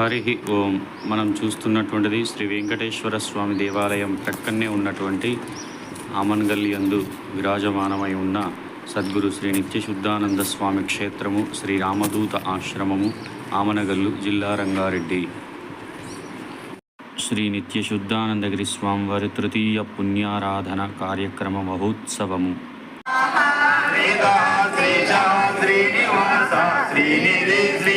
హరి ఓం. మనం చూస్తున్నటువంటిది శ్రీ వెంకటేశ్వర స్వామి దేవాలయం ప్రక్కనే ఉన్నటువంటి ఆమన్గల్లి అందు విరాజమానమై ఉన్న సద్గురు శ్రీ నిత్యశుద్ధానంద స్వామి క్షేత్రము శ్రీ రామదూత ఆశ్రమము ఆమనగల్లు జిల్లా రంగారెడ్డి. శ్రీ నిత్యశుద్ధానందగిరి స్వామివారి తృతీయ పుణ్యారాధన కార్యక్రమ మహోత్సవము. శ్రీ శ్రీ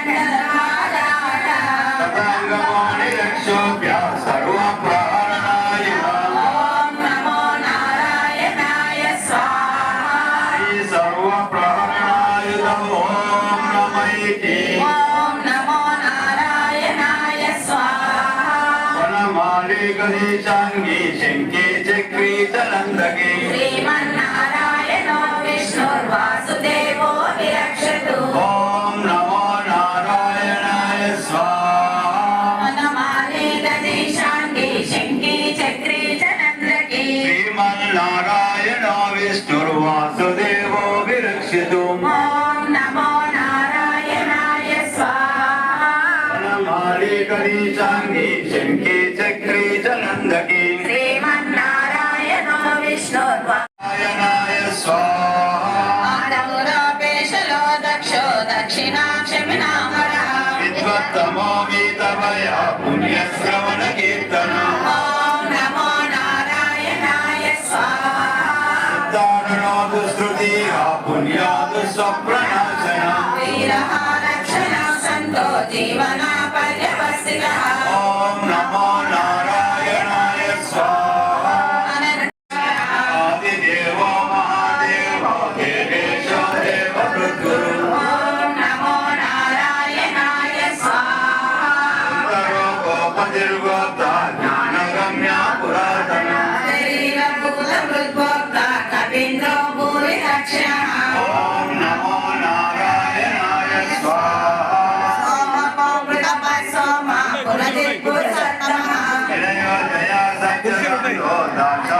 गणेशांगी शंके चक्री चलंदगी नारायण विष्णुर्वासुदेवो विरक्षितु मा Sí, van a... కులదేవ సత్తమ కులదేవ దయా సత్యం దాతా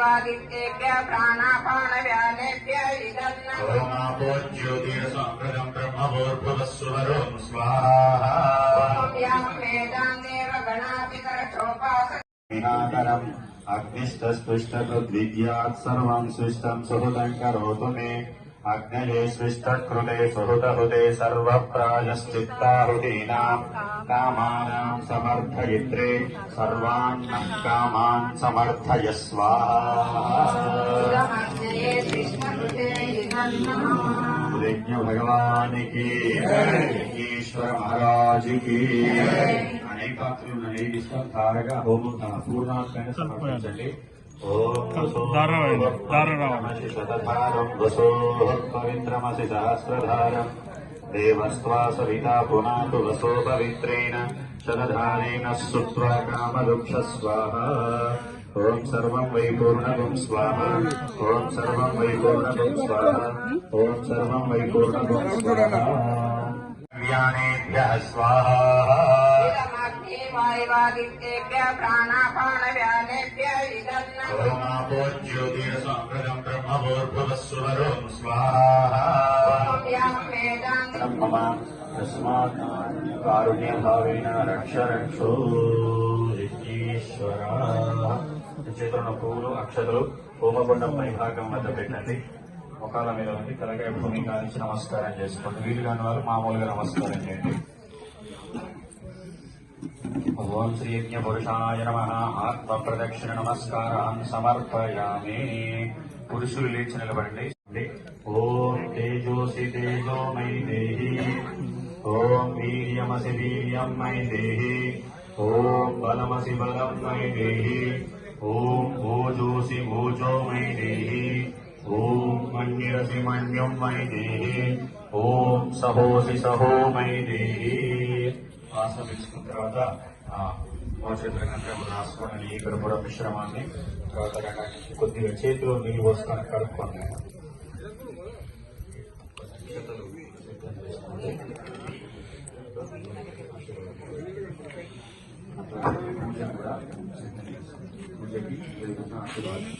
वादिभ्य प्राणापान व्यानेभ्य ज्योतिरसंकृतम् ब्रह्मभोर्भुवस्वरों स्वाहा वेदान्देव गणापितरक्षोपासकरम् अग्निष्टस्पृष्टकृद्विद्यात् सर्वम् सृष्टम् सुहृदम् करोतु मे అగ్నయే స్విష్టకృతే సుహృతహృతే సర్వప్రాయశ్చిత్తాహృతీనాం కామానాం సమర్థయిత్రే సర్వాన్న కామాన్ సమర్థయస్వా యజ్ఞ భగవానికి ఈశ్వర మహారాజుకి అనేక పాత్రలు ఉన్నాయి విశ్వం తారగా హోమం సమర్పించండి ఓం దారుణం, దారుణం. శతధారం వసో పవిత్రమసి సహస్రధారం దేవస్వా సవితా పునాతు వసో పవిత్రేణ శతధారేణ సుత్వా కామదుక్ష స్వాహ. ఓం సర్వం వై పూర్ణగం స్వాహ. ఓం సర్వం వై పూర్ణగం స్వాహ. ఓం సర్వం వై పూర్ణగం స్వాహ వ్యానేభ్యः స్వాహా इदमग्ने वायुवादित्येभ्यः प्राणापानव्यानेभ्य इदन्नमः ఓమాపో జ్యోతిరసంప్రదం బ్రహ్మభోర్భువస్సువరం స్వాహా यं वेदान्त మమ తస్మాత్ కారుణ్యభావేన రక్ష రక్షో యజ్ఞేశ్వర చేతున్న పువ్వులు అక్షతలు హోమగుండం పై భాగం వద్ద పెట్టండి ముఖాల మీద ఉంది తలకాయ భూమి కానించి నమస్కారం చేసుకోండి వీలు కాని వారు మామూలుగా నమస్కారం చేయండి ఓం శ్రీ యజ్ఞ పురుషాయ నమ ఆత్మ ప్రదక్షిణ నమస్కారాన్ని సమర్పయామి పురుషులు లేచి నిలబడండి ఓం తేజోసి తేజో మై దేహి ఓం వీర్యమసి వీర్యం మై దేహి ఓం బలమసి బలం మై దేహి ఓం ఓజోసి ఓజో మై దేహి ఓం మన్యసి మన్యం మై దేహి ఓం సహోసి సహో మై దేహి వాసన పీల్చుకున్న తర్వాత ఆ మోచేతుల కంటే రాసుకోండి ఇక్కడ కూడా మిశ్రమాన్ని తర్వాత కొద్దిగా చేతిలో నీళ్ళు పోసుకొని కడుక్కోండి. పూజకి పూజకి